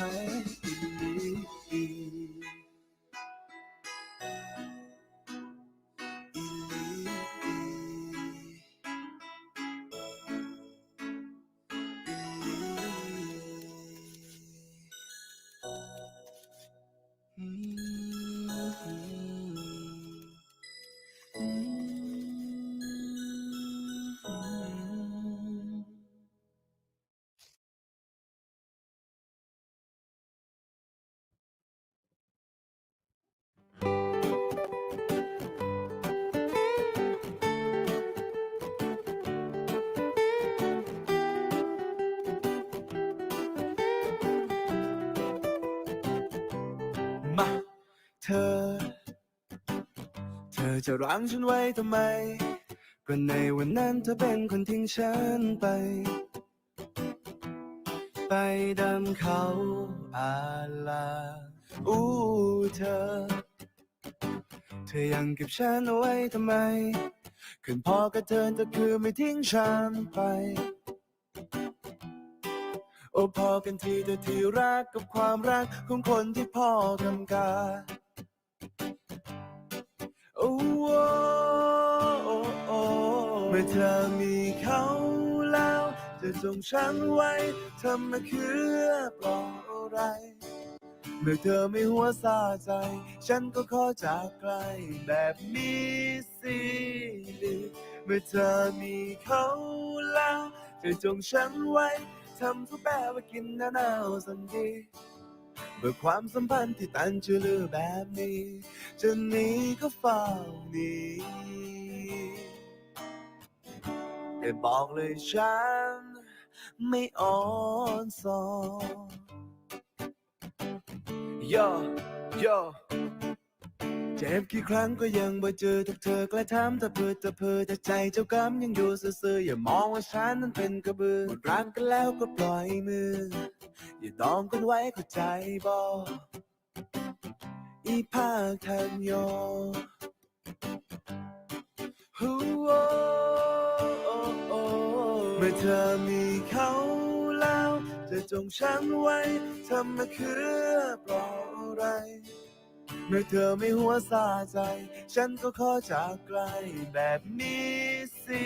ใอ เธอจะรั้งฉันไว้ทำไม ก็ในวันนั้นเธอเป็นคนทิ้งฉันไป ไปดำเขาอาลา อู้เธอ เธอยังเก็บฉันเอาไว้ทำไมขึ้นพอกับเธอเธอคือไม่ทิ้งฉันไปโอ้พอกันทีเธอที่รักกับความรักของคนที่พ่อกำกา โอ้โอ้โอ้เมื่อเธอมีเขาแล้วจะจงฉันไว้ทำมาคือปล่ออะไร เมื่อเธอไม่หัวซาใจ ฉันก็ขอจากไกลแบบนี้สิเมื่อเธอมีเขาแล้วจะจงฉันไว้ทำทุกแบบว่ากินหน้าหนาวสันดี เมื่อความสัมพันธ์ที่ตันเชื่อลือแบบนี้ จะหนีก็เฝ้าหนีแต่บอกเลยฉันไม่อ่อนสอนโยโยเจ็บกี่ครั้งก็ยังบ่เจอทุกเธอกล้าถามถ้าเพื่อถ้าเพื่อแต่ใจเจ้ากรรมยังอยู่ซื่อๆอย่ามองว่าฉันนั้นเป็นกระเบือหมดรักกันแล้วก็ปล่อยมือ อย่าดองกันไว้เข้าใจบ่อีภาคทันยฮูโอโอโอเมื่อเธอมีเขาแล้วจะจงฉันไว้ทำมาคือปล่อยอะไร เมื่อเธอไม่หัวซาใจ ฉันก็ขอจากไกลแบบนี้สิ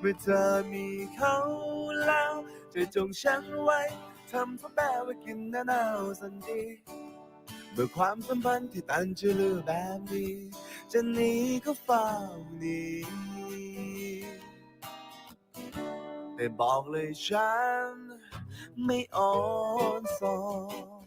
เมื่อเธอมีเขาแล้ว จะจงฉันไว้ทำซะแบบว่ากินหน้าหนาวสันดีเมื่อความสัมพันธ์ที่ตันเชื่อลือแบบนี้ จะหนีก็เฝ้าหนีแต่บอกเลยฉันไม่อ่อนสอน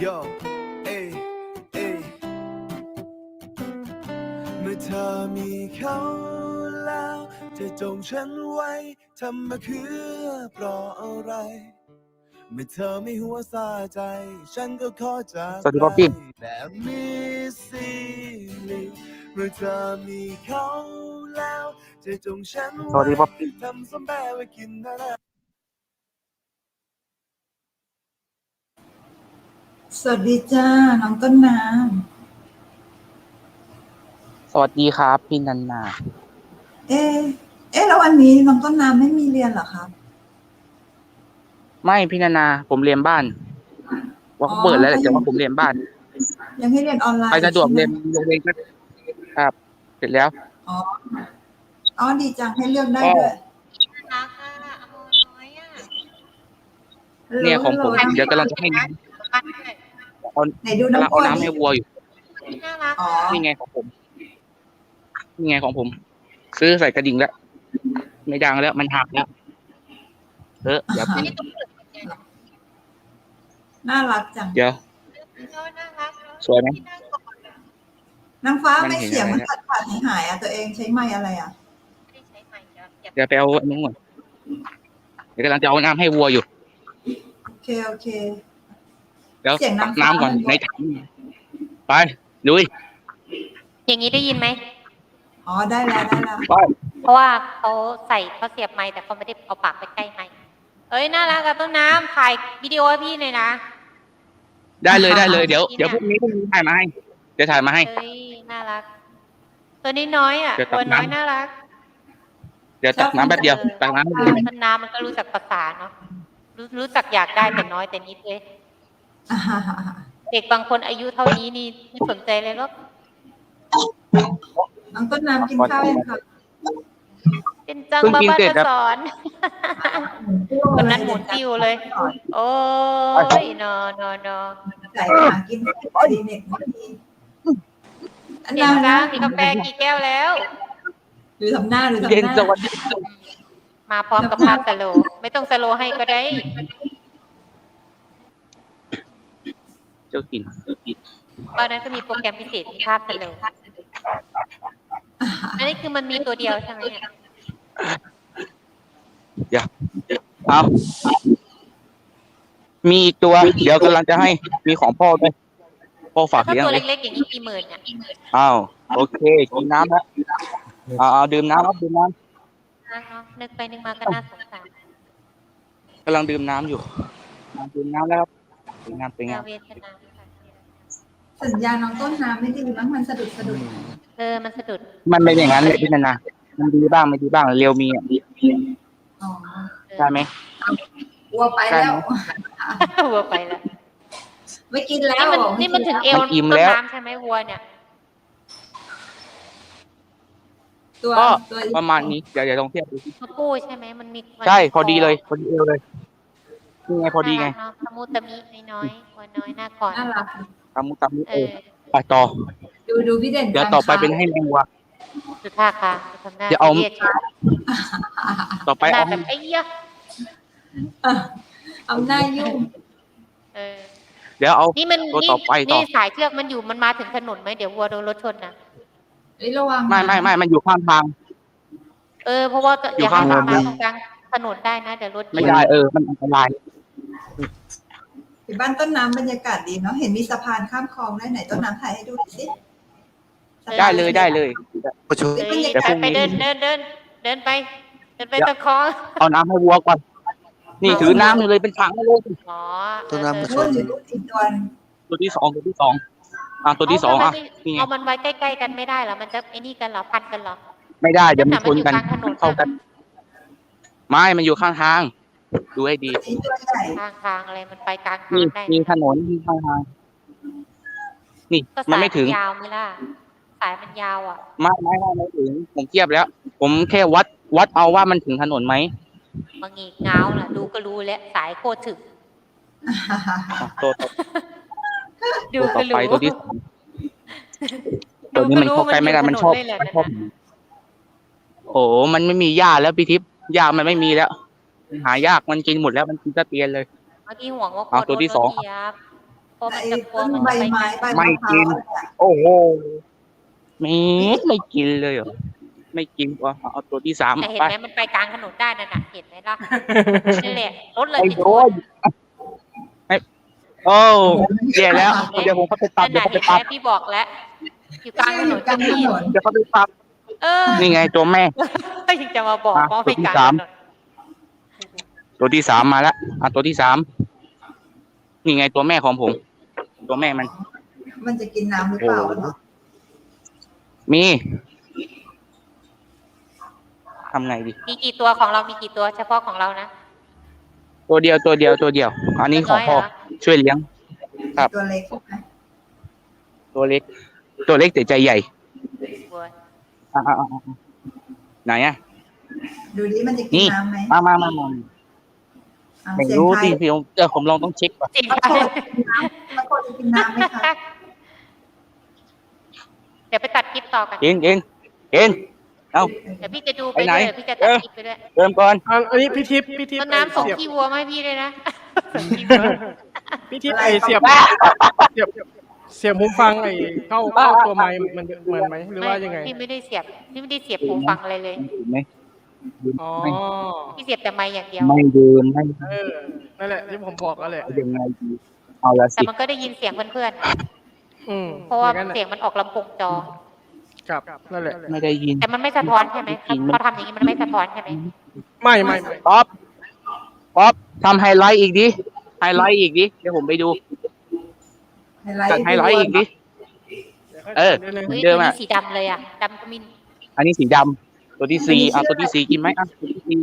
โยเอเอเมื่อเธอมีเขาแล้วจะจงฉันไว้ทำมาคือเพราะอะไร เมื่อเธอไม่หัวซาใจ ฉันก็ขอจากสวัสดีป๊อปปี้แบบนี้สิเมื่อเธอมีเขาแล้วจะจงฉันสวัสดีป๊อปปี้ ทำสมแบบว่ากินนะนะ สวัสดีจ้า น้องต้นน้สวัสดีครับ พี่นันนาำเอะเอ๊ะแล้ววันนี้น้องต้นน้ำไม่มีเรียนเหรอครับ ไม่พี่นันนา ผมเรียนบ้าน ว่าเขาเปิดแล้วแหละแต่ว่าผมเรียนบ้าน ยังให้เรียนออนไลน์ไปสะดวกใช่เรียนไหมโรงเรียนก็ครับ เสร็จแล้ว อ๋ออ๋อดีจังให้เลือกได้ด้วยรักอะเอาน้อยอะเนี่ยของผมฮัลโหลเดี๋ยวกำลังจะให้น้รักหน่อยำ เอาไหนดูกำลังน้ำเอาอ้วนน้ำให้วัวอยู่น่ารักอ๋ออะนี่ไงของผมนี่ไงของผม ซื้อใส่กระดิ่งแล้ว ไม่ดังแล้วมันหักแล้วเออเดี๋ยวอันนี้ต้องเปิดใจนะน่ารักจังเดี๋ยวเออน่ารักเนอะสวยไหม ที่นั่งก่อนอะนางฟ้ามันไม่เห็นเสียงอะไรมันเนี่ยขาดขาดหายหายๆอะตัวเองใช้ไม้อะไรอะไม่ได้ใช้ใหม่จ้ะอย่าเดี๋ยวไปเอาอันนู้นก่อนเดี๋ยวกำลังจะเอาน้ำให้วัวอยู่ โอเคโอเค เดี๋ยวเสียงตักน้ำน้ำก่อนฟ้าในถังไปลุยอย่างนี้ได้ยินไหมอ๋อได้แล้วได้แล้วไปราะว่าเขาใส่เขาเสียบไม้แต่เขาไม่ได้เอาปากไปใกล้ไม้เอ้ยน่ารักกับต้นน้ำถ่ายวิดีโอให้พี่หน่อยนะได้เลยได้เลยเดี๋ยวจริงๆเดี๋ยวพรุ่งนี้พรุ่งนี้ถ่ายมาให้เดี๋ยวถ่ายมาให้เอ้ยน่ารัก ตัวนี้น้อยอะเดี๋ยวตัตักวน้อยน้ำน่ารัก เดี๋ยวตักน้ำแป๊บเดียวตักน้ำแป๊บเดียวต้นน้ำมันก็รู้จักภาษาเนาะรู้รู้จักอยากได้แต่น้อยแต่นิดเลยอ่าฮะฮะฮะ เด็กบางคนอายุเท่านี้นี่ไม่สนใจเลยหรอกน้องต้นน้ำกินข้าวยังคะเป็นจังเพิ่งบ้ากินบ้าเสร็จจะครับสอนคนนั้นหมุนติ้วเลย โอ้ยนอนอนอใส่หากินดีเน็ตไม่ดีอันเด็กนั้นนะนะมีกาแฟกี่แก้วแล้ว หรือทำหน้าหรือทำเย็นหน้าสวัสดีมาพร้อมกับภาพสโลว์ไม่ต้องสโลว์ให้ก็ได้ เจ้ากินเจ้ากินตอนนั้นก็มีโปรแกรมพิเศษมีภาพสโลว์อันนี้คือมันมีตัวเดียวใช่ไหมเนี่ยเอามีอีกตัว เดี๋ยวกำลังจะให้มีของพ่อด้วยพ่อฝากถ้าเลี้ยงตัวเลยเล็กๆอย่างนี้กี่หมื่นเนี่ยอ้าวโอเคกินน้ำแล้วเอาเอาดื่มน้ำครับดื่มน้นะเนาะนึกไปนึกมาก็น่าสงสารำกำลังดื่มน้ำอยู่ดื่มน้ำแล้วครับ ดื่มน้ำเป็นไงน่าเวทนาค่ะสัญญาณน้องต้นน้ำไม่ดีมั้งมันสะดุดสะดุดเออมันสะดุดมันเป็นอย่างนั้นเลยพี่นันนะมันดีบ้างไม่ดีบ้างเร็วมีอะอ๋อเออใช่ไหม วัวไปแล้ว วัวไปแล้วไม่กินแล้วนี่มันบอกนี่มันถึงเอวมันอิ่มต้นแล้ว น้ำใช่ไหมวัวเนี่ยตัวก็ตัวประมาณนี้เดี๋ยวเดี๋ยวลองเทียบดู ตัวผู้ใช่ไหมมันมีมันใช่มีพอดีเลยคพอดีเอวเลย นี่ไงพอดีไงน่ารักเนาะตะมุตะมิน้อยๆวัวน้อยหน้าก่อนน่ารักตามมุตามมุเอเอวอไปต่อ ดูดูพี่เด่นเดี๋ยวการต่อไปค้าเป็นให้แมงวัว สุดท่าค่ะทำหน้าเดี๋ยวเอาเรียกชื่อต่อไปหน้าเอาแบบไอ้เหี้ยอะเอาหน้ายุ่งเออ เดี๋ยวเอา นี่มันตัวนี่ต่อไปต่อ นี่สายเชือกมันอยู่มันมาถึงถนนไหมเดี๋ยววัวโดนรถชนนะเอ้ยระวังไม่ไม่ไม่มันอยู่ข้างทาง เออเพราะว่าออยู่ย่าให้ข้างมันทางมาตรงกลางถนนได้นะเดี๋ยวรถเหยีไม่ยบได้เออ มันอันตราย ที่บ้านต้นน้ำบรรยากาศดีเนาะเห็นมีสะพานข้ามคลองได้ไหนต้นน้ำถ่ายให้ดูหน่อยสิได้เลยได้เลยเอ้ยเดี๋ยวพรุ่งไปนี้ เดินเดินเดินเดินไป เดินไปตะคองเอาน้ำให้วัวก่อน นี่ถือน้ำอยู่เลยเป็นถังเลย อ๋อต้นน้ำ เออนู่นอยู่นู่นอีกตัวหนึ่งตัวที่สองตัวที่สองอะตัวที่สองอะนี่ไงเอามันไว้ใกล้ๆกันไม่ได้เหรอ มันจะไอ้นี่กันเหรอ พันกันเหรอไม่ได้เดี๋ยวมันชนกันแต่มันอยู่กลางถนนเข้ากัน ไม่มันอยู่ข้างทาง ดูให้ดีนี่ตัวใหญ่ทางทางอะไรมันไปกลางทามีงได้มีถนนมีข้างทางนี่ก็มันสายไม่ถึงยาวไหมล่ะสายมันยาวอะไม่ไม่ไม่ไม่ถึง ผมเทียบแล้ว ผมแค่วัดวัดเอาว่ามันถึงถนนไหมบางงีเงาน่ะ ดูก็รู้แล้วสายโคตรถึงอะตัวต่อดูตัวต่ก็อไปรู้ตัวที่สามตัวนี้มันเข้าใกล้ไม่ได้มันชอบเลยแหละมันชอบโอ้มันไม่มีหญ้าแล้วพี่ทิพย์หญ้ามันไม่มีแล้วมัน หายากมันกินหมดแล้วมันกินตะเตียนเลย เมื่อกี้ห่วงว่าเอาตัวที่สองรถเหยียบเพราะมันไอ้จะกลัวต้นมันใบจะไปไม้ใบไม่มะพร้ากิวนเนี่ยโอ้โหไม่ไม่กินเลยเหรอไม่กินวะเอาตัวที่สามแต่เห็นไปไหมมันไปกลางถนนได้นั่นน่ะเห็นไหมล่ะนี่แหละรถเลยไอ้จะโดชนนไอ้โอ้แย่แล้วเดี๋ยวผมเขาไปตันั่ดนเดี๋ยวน่ะเขาไปเห็นไหมตัดพี่บอกแล้วอยู่กลางถนนกลางถนนเดี๋ยวเขาไปตัดเออนี่ไงตัวแม่ ยังจะมาบอกอะว่าไปกลางตัวที่สามถนน ตัวที่สามมาแล้วอะตัวที่สามนี่ไงตัวแม่ของผม ตัวแม่มัน มันจะกินน้ำหรือเปล่าเนาะมีทำไงดี มีกี่ตัวของเรามีกี่ตัวเฉพาะของเรานะ ตัวเดียวตัวเดียวตัวเดียว อันนี้ของพ่อน้ยเหรช่วยเลี้ยง ครับ ตัวเล็กใช่ไหมตัวเล็ก ตัวเล็กแต่ใจใหญ่บัวอะอะอะอะไหนอะ ดูดิมันจะกินี่นน้ำไหมมามามามาอะ ไม่เสียงรู้ไทสิยพี่ผมเออผมลองต้องเช็คก่อนจริงแล้วคนจะกินน้ำแล้วคนจะกินน้ำไหมคะเดี๋ยวไปตัดคลิปต่อกันเอ็นเอ็นเอ็นเอ้า เดี๋ยวพี่จะดูไปไปไหนด้วยเดี๋ยวพี่จะตัดคลิปไปด้วยเริ่มก่อนอันอันนี้พี่ทิพย์พี่ทิพต้นย์น้ำส่งเสียบขี้วัวมาให้พี่ด้วยนะส่งขี้วัวพี่ทิพย์ไอเสียบเสียบ เสียบหูฟังไอเข้าเข้าตัวไม้มันเหมือนไหมหรือว่ายังไง พี่ไม่ได้เสียบพี่ไม่ได้เสียบหูฟังอะไรเลยเห็นไหม อ๋อพี่เสียบแต่ไม้อย่างเดียว ไม่เดินไม่เออนั่นแหละที่ผมบอกแล้วแหละยังไงดีเอาละแต่สิมันก็ได้ยินเสียงเพื่อนอืมๆเพราะว่าอย่งนั้นน่เสียงมันออกลำโพงจอ ครับนั่นแหละไม่ได้ยิน แต่มันไม่สะท้อนใช่ไหมจริงมันเขาทำอย่างนี้มันไม่สะท้อนใช่ไหมไม่ไม่ไม่ป๊อปป๊อปทำไฮไลท์อีกดิไฮไลท์อีกดิเดี๋ยวผมไปดูไฮไลท์จัดไฮไลท์อีกดิเออ ดี๋ยวเฮ้ยเดิตัวมอะนี้สีดำเลยอะดำกมินอันนี้สีดำ ตัวที่สี่อะตัวที่สี่กินไหมอะตัวที่สี่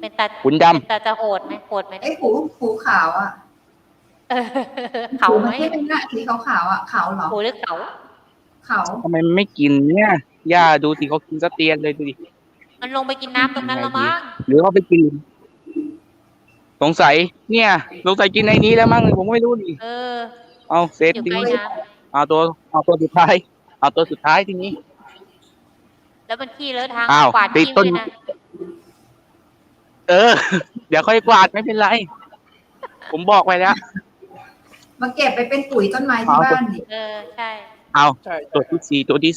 เป็นตาขุนดำ เป็นตาจะโหดไหมโหดไหมไอ้หูหูขาวอะเออเขาไหมที่เป็นหน้าสีขาวๆอะขาวเหรอโหหรือเขาขาวทำไมมันไม่กินเนี่ยย่าดูสิเขากินสเตียนเลยดูดิ มันลงไปกินน้ำตรงนั้นแล้วมั้งหรือเขาไปกิน สงสัย เนี่ยสงสัยกินในนี้แล้วมั้งผมไม่รู้ดิเออเอาเซฟอยู่ทีใกล้นี้น้เอาตัวเอาตัวสุดท้าย เอาตัวสุดท้ายทีนี้ำ แล้วมันขี้เลอะทางอ้าวกวาดติดขี้ต้นด้วยนะเออ เดี๋ยวค่อยกวาดไม่เป็นไร ผมบอกไว้แล้ว มาเก็บไปเป็นปุ๋ยต้นไม้ที่บ้านดิ เออ ใช่ เอาใช่ ตัวที่สี่ตัวที่